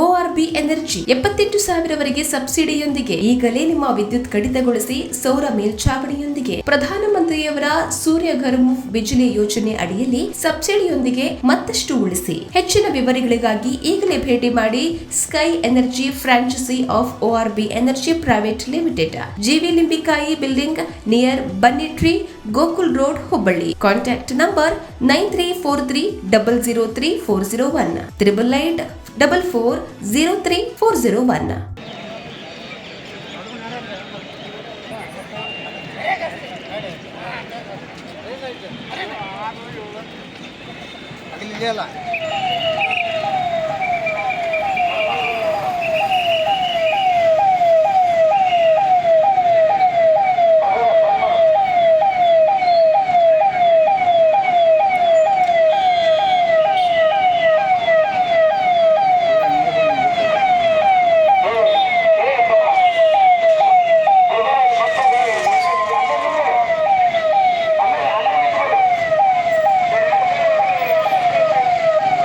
ಒಆರ್ಬಿ energy ಎಪ್ಪತ್ತೆಂಟು ಸಾವಿರವರೆಗೆ ಸಬ್ಸಿಡಿಯೊಂದಿಗೆ ಈಗಲೇ ನಿಮ್ಮ ವಿದ್ಯುತ್ ಕಡಿತಗೊಳಿಸಿ ಸೌರ ಮೇಲ್ಛಾವಣಿಯೊಂದಿಗೆ. ಪ್ರಧಾನಮಂತ್ರಿಯವರ ಸೂರ್ಯ ಘರ್ ಮುಫ್ತ್ ಬಿಜಿಲಿ ಯೋಜನೆ ಅಡಿಯಲ್ಲಿ ಸಬ್ಸಿಡಿಯೊಂದಿಗೆ ಮತ್ತಷ್ಟು ಉಳಿಸಿ. ಹೆಚ್ಚಿನ ವಿವರಗಳಿಗಾಗಿ ಈಗಲೇ ಭೇಟಿ ಮಾಡಿ Sky Energy franchise of ORB Energy Private Limited GV Limbikai building near Banni tree Gokul road Hubballi contact number nine three four three double zero three four zero one triple eight double four zero three four zero one ಅಲ್ಲ